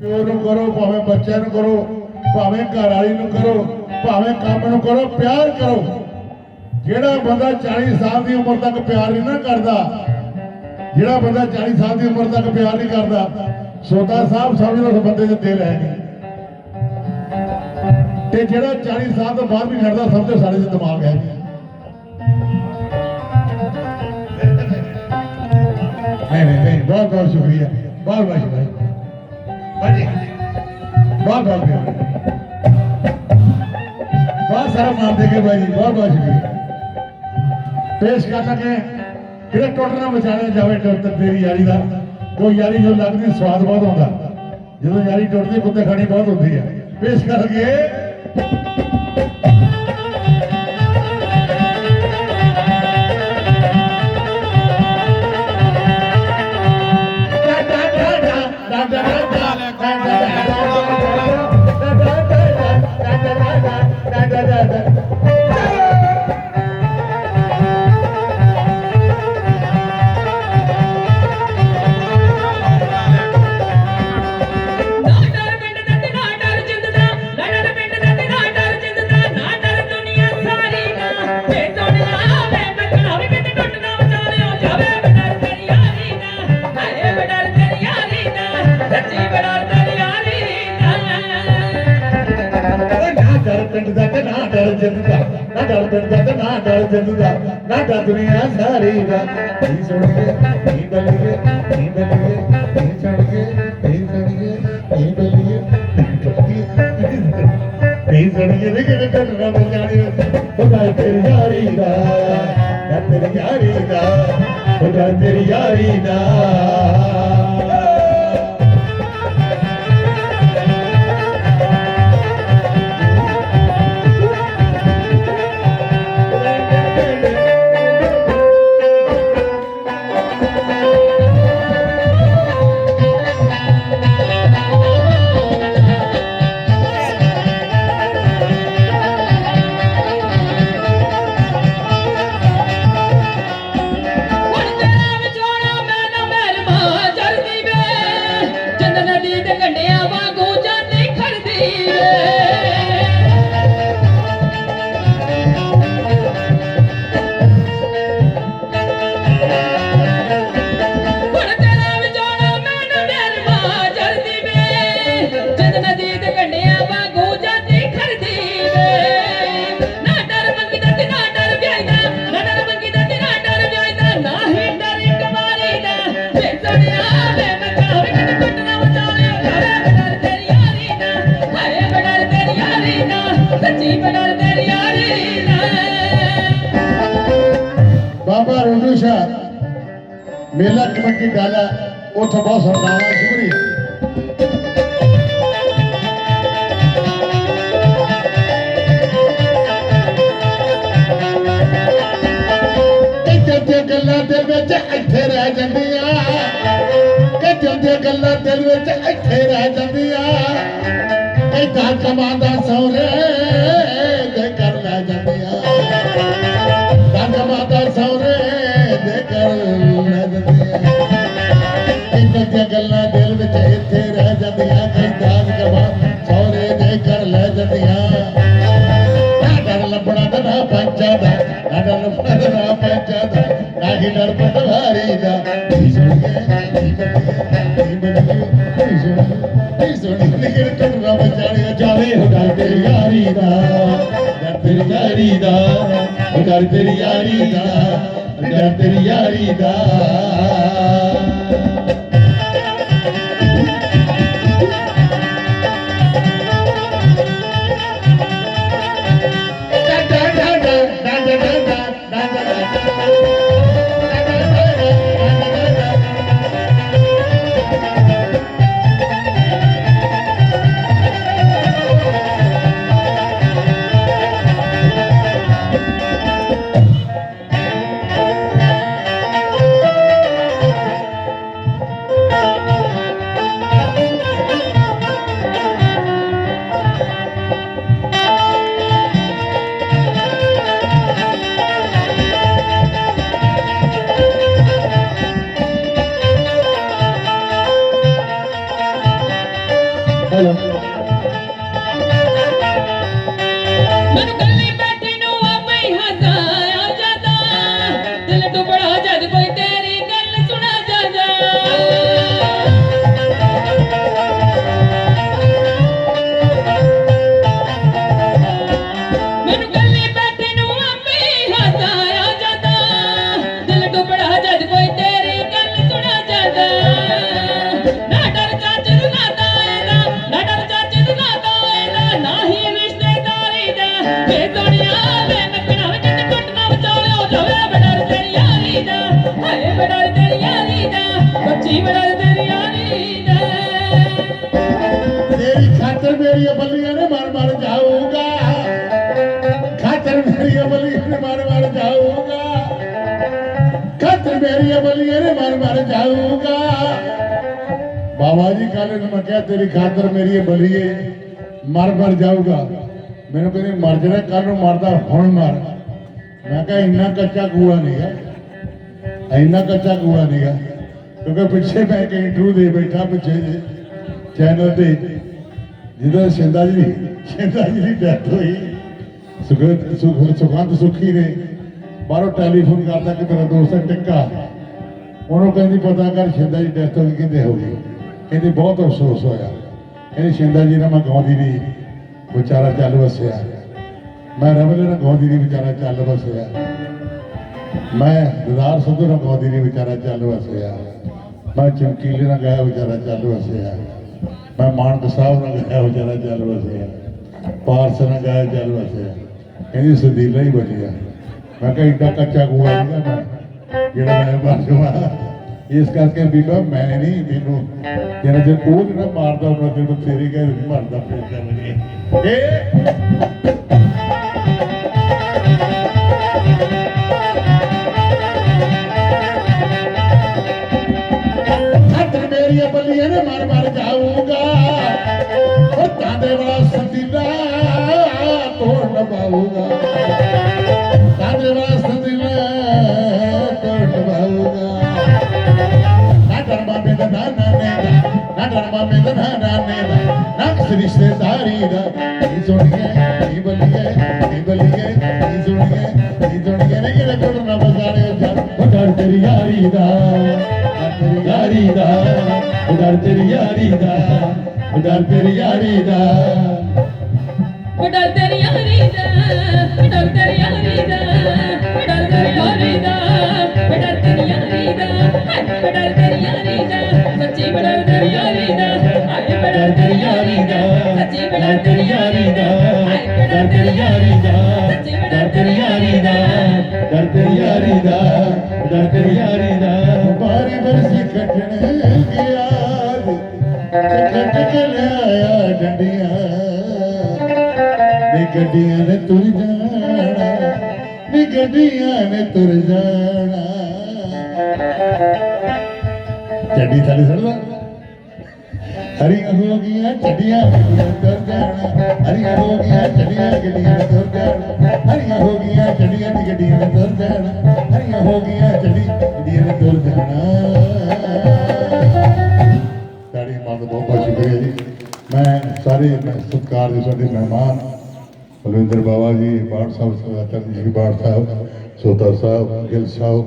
ਪਿਓ ਨੂੰ ਕਰੋ, ਭਾਵੇਂ ਬੱਚਿਆਂ ਨੂੰ ਕਰੋ, ਭਾਵੇਂ ਘਰ ਵਾਲੀ ਨੂੰ ਕਰੋ, ਭਾਵੇਂ ਕੰਮ ਨੂੰ ਕਰੋ, ਪਿਆਰ ਕਰੋ। ਜਿਹੜਾ ਬੰਦਾ 40 ਸਾਲ ਦੀ ਉਮਰ ਤੱਕ ਪਿਆਰ ਨਹੀਂ ਨਾ ਕਰਦਾ, ਜਿਹੜਾ ਬੰਦਾ 40 ਸਾਲ ਦੀ ਉਮਰ ਤੱਕ ਪਿਆਰ ਨਹੀਂ ਕਰਦਾ ਸੋਤਾ ਸਾਹਿਬ ਸਮਝ ਲਓ ਉਸ ਬੰਦੇ ਦੇ ਦਿਲ ਹੈ ਨਹੀਂ ਤੇ ਜਿਹੜਾ 40 ਸਾਲ ਤੋਂ ਬਾਅਦ ਵੀ ਕਰਦਾ ਸਮਝੋ ਸਾਡੇ ਦੇ ਦਿਮਾਗ ਹੈ ਨਹੀਂ ਨਹੀਂ ਬਹੁਤ ਬਹੁਤ ਸ਼ੁਕਰੀਆ। ਬਹੁਤ ਬਹੁਤ ਸ਼ੁਕਰੀਆ। ਹਾਂਜੀ ਬਹੁਤ ਬਹੁਤ ਸ਼ੁਕਰੀਆ। ਬਹੁਤ ਸਾਰਾ ਮਾਨ ਦੇ ਕੇ ਭਾਈ ਜੀ, ਬਹੁਤ ਬਹੁਤ ਪੇਸ਼ ਕਰ ਲਗੇ ਕਿਹੜੇ ਟੁੱਟਣਾ ਬਚਾਣੇ ਜਾਵੇ ਟੁੱਟ ਤੇਰੀ ਯਾਰੀ ਦਾ ਉਹ ਯਾਰੀ ਜੋ ਲੱਗਦੀ ਸਵਾਦ ਬਹੁਤ ਹੁੰਦਾ ਜਦੋਂ ਯਾਰੀ ਟੁੱਟਦੀ ਕੁੱਤੇ ਖਾਣੀ ਬਹੁਤ ਹੁੰਦੀ ਹੈ ਪੇਸ਼ ਕਰ ਲਗੇ ਨਾ ਡਰ ਪਿੰਡ ਦਾ ਤੇ ਨਾ ਡਰ ਜਿੰਦ ਦਾ ਨਾ ਡਰ ਦੁਨੀਆ ਸਾਰੀ ਦਾ ਨੀ ਸੁਣ ਕੇ ਨੀ ਬਲੀਏ ਨੀ ਬਲੀਏ ਨੀ ਸੁਣ ਕੇ ਨੀ ਸੁਣ ਕੇ ਨੀ ਬਲੀਏ ਬਾਬਾ ਰੋਡੂ ਸ਼ਾਹ ਮੇਲਾ ਕਮੇਟੀ ਡਾਲਾ ਉੱਥੇ ਬਹੁਤ ਸਰਦਾਵਾ ਸ਼ੁਕਰੀਆ। ਦਾ ਨਾ ਹੀ Hello. ਬਾਬਾ ਜੀ ਕੱਲ ਨੂੰ ਮੈਂ ਕਿਹਾ ਤੇਰੀ ਖਾਤਰ ਮੇਰੀ ਬਲੀਏ ਮਰ ਮਰ ਜਾਊਗਾ। ਮੈਨੂੰ ਕਹਿੰਦੇ, ਮਰ ਜਾਣਾ ਕੱਲ ਨੂੰ ਮਰਦਾ, ਹੁਣ ਮਰ। ਮੈਂ ਕਿਹਾ, ਇੰਨਾ ਕੱਚਾ ਕੂੜਾ ਨਹੀਂ ਹੈ। ਇੰਨਾ ਕੱਚਾ ਕੂੜਾ ਨਹੀਂ ਹੈ। ਕਿਉਂਕਿ ਪਿੱਛੇ ਮੈਂ ਇੱਕ ਇੰਟਰਵਿਊ ਦੇ ਬੈਠਾ ਪਿੱਛੇ ਜੇ ਚੈਨਲ ਤੇ। ਜਿਹਦਾ ਸ਼ਿੰਦਾ ਜੀ ਸ਼ਿੰਦਾ ਜੀ ਦੀ ਡੈਥ ਹੋਈ। ਸੁਖਤ ਸੁਖ ਸੁਖੰਤ ਸੁਖੀ ਨੇ। ਬਾਹਰੋਂ ਟੈਲੀਫੋਨ ਕਰਦਾ ਕਿ ਮੇਰਾ ਦੋਸਤ ਹੈ ਟਿੱਕਾ। ਉਹਨੂੰ ਕਹਿੰਦੀ, ਪਤਾ ਕਰ ਸ਼ਿੰਦਾ ਜੀ ਡੈਥ ਹੋ ਗਈ ਕਹਿੰਦੇ ਹੋ ਗਈ ਕਹਿੰਦੀ, ਬਹੁਤ ਅਫਸੋਸ ਹੋਇਆ। ਕਹਿੰਦੀ, ਸ਼ਿੰਦਾ ਜੀ ਨਾਲ ਮੈਂ ਗਾਉਂਦੀ ਨਹੀਂ। ਵਿਚਾਰਾ ਚੱਲ ਵਸਿਆ। ਮੈਂ ਰਵਲੇ ਨਾਲ ਗਾਉਂਦੀ ਵਿਚਾਰਾ ਚੱਲ ਵਸਿਆ। ਮੈਂ ਦਦਾਰ ਸੰਧੂ ਨਾਲ ਗਾਉਂਦੀ ਵਿਚਾਰਾ ਚੱਲ ਵਸਿਆ। ਮੈਂ ਚਮਕੀਲੇ ਨਾਲ ਗਾਇਆ ਵਿਚਾਰਾ ਚੱਲ ਵਸਿਆ। ਮੈਂ ਮਾਨਕ ਸਾਹਿਬ ਨਾਲ ਗਾਇਆ ਵਿਚਾਰਾ ਚੱਲ ਵਸਿਆ। ਪਾਰਸ ਨਾਲ ਗਾਇਆ ਚੱਲ ਵਸਿਆ। ਕਹਿੰਦੀ ਸਦੀਲਾ ਹੀ ਬਚਿਆ ਮੈਂ ਕਿਹਾ ਇੱਡਾ ਕੱਚਾ ਕੂੜਾ ਨਹੀਂ ਮੈਂ, ਜਿਹੜਾ ਮੈਂ ਬਾਜੂਆ ਇਸ ਕਰਕੇ ਬੀਬਾ ਮੈਂ ਨਹੀਂ, ਮੈਨੂੰ ਜਿਹੜਾ ਜੇ ਉਹ ਜਿਹੜਾ ਮਾਰਦਾ ਉਹਨਾਂ ਤੇ ਮੈਂ ਤੇਰੀ ਕਹਿ ਨਹੀਂ ਮਰਦਾ ਫਿਰ ਚੱਲ ਇਹ ਹੱਥ ਮੇਰੀਆਂ ਬੱਲੀਆਂ ਨੇ ਮਾਰ ਮਾਰ ਜਾਊਗਾ। ਉਹ ਤਾਂਦੇ ਵਾਲਾ ਸੰਦੀਲਾ ਤੋੜ ਲਵਾਊਗਾ। ਤਾਂਦੇ ਵਾਲਾ ਡਰਮਾ ਮੇ ਦਾ ਨਾ ਨਾ ਨੇ ਦਾ ਨਾ ਡਰਮਾ ਮੇ ਦਾ ਨਾ ਨਾ ਨੇ ਦਾ ਨਾ ਕਿਸ ਰਿਸ਼ਤੇਦਾਰੀ ਦਾ ਨੀ ਸੁਣੀਏ ਨੀ ਬੱਲੀਏ ਨੀ ਬੱਲੀਏ ਨੀ ਸੁਣੀਏ ਨੀ ਸੁਣੀਏ ਯਾਰੀ ਦਾ ਡਰ ਯਾਰੀ ਦਾ ਦਰਦ ਯਾਰੀ ਦਾ ਡਰ ਯਾਰੀ ਦਾ ਬਾਰੀ ਬਰਸੀ ਕੱਟਣ ਗਿਆ ਤੇ ਕੱਟ ਕੇ ਲਿਆਇਆ ਡੰਡੀਆਂ ਨੀ ਗੱਡੀਆਂ ਨੇ ਤੁਰ ਜਾਣਾ ਨੀ ਗੱਡੀਆਂ ਨੇ ਤੁਰ ਜਾਣਾ ਚੱਡੀ ਥੱਲੇ ਸੜਦਾ ਹਰੀਆਂ ਹੋ ਗਈਆਂ ਚੱਡੀਆਂ ਗੱਡੀਆਂ ਤੁਰ ਜਾਣਾ ਹਰੀਆਂ ਹੋ ਗਈਆਂ ਚੱਡੀਆਂ ਗੱਡੀਆਂ ਤੁਰ ਜਾਣਾ ਹਰੀਆਂ ਹੋ ਗਈਆਂ ਚੱਡੀਆਂ ਗੱਡੀਆਂ ਤੁਰ ਜਾਣਾ ਹਰੀਆਂ ਹੋ ਗਈਆਂ ਚੱਡੀ ਗੱਡੀਆਂ ਤੁਰ ਜਾਣਾ ਸਾਡੀ ਮਾਂ ਦਾ ਬਹੁਤ ਬਹੁਤ ਸ਼ੁਕਰੀਆ ਜੀ। ਮੈਂ ਸਾਰੇ ਸਤਿਕਾਰ ਦੇ ਸਾਡੇ ਮਹਿਮਾਨ ਰਵਿੰਦਰ ਬਾਬਾ ਜੀ ਬਾੜ ਸਾਹਿਬ, ਸਰਦਾਰ ਜੀ ਬਾੜ ਸਾਹਿਬ, ਸੋਤਾ ਸਾਹਿਬ, ਗਿੱਲ ਸਾਹਿਬ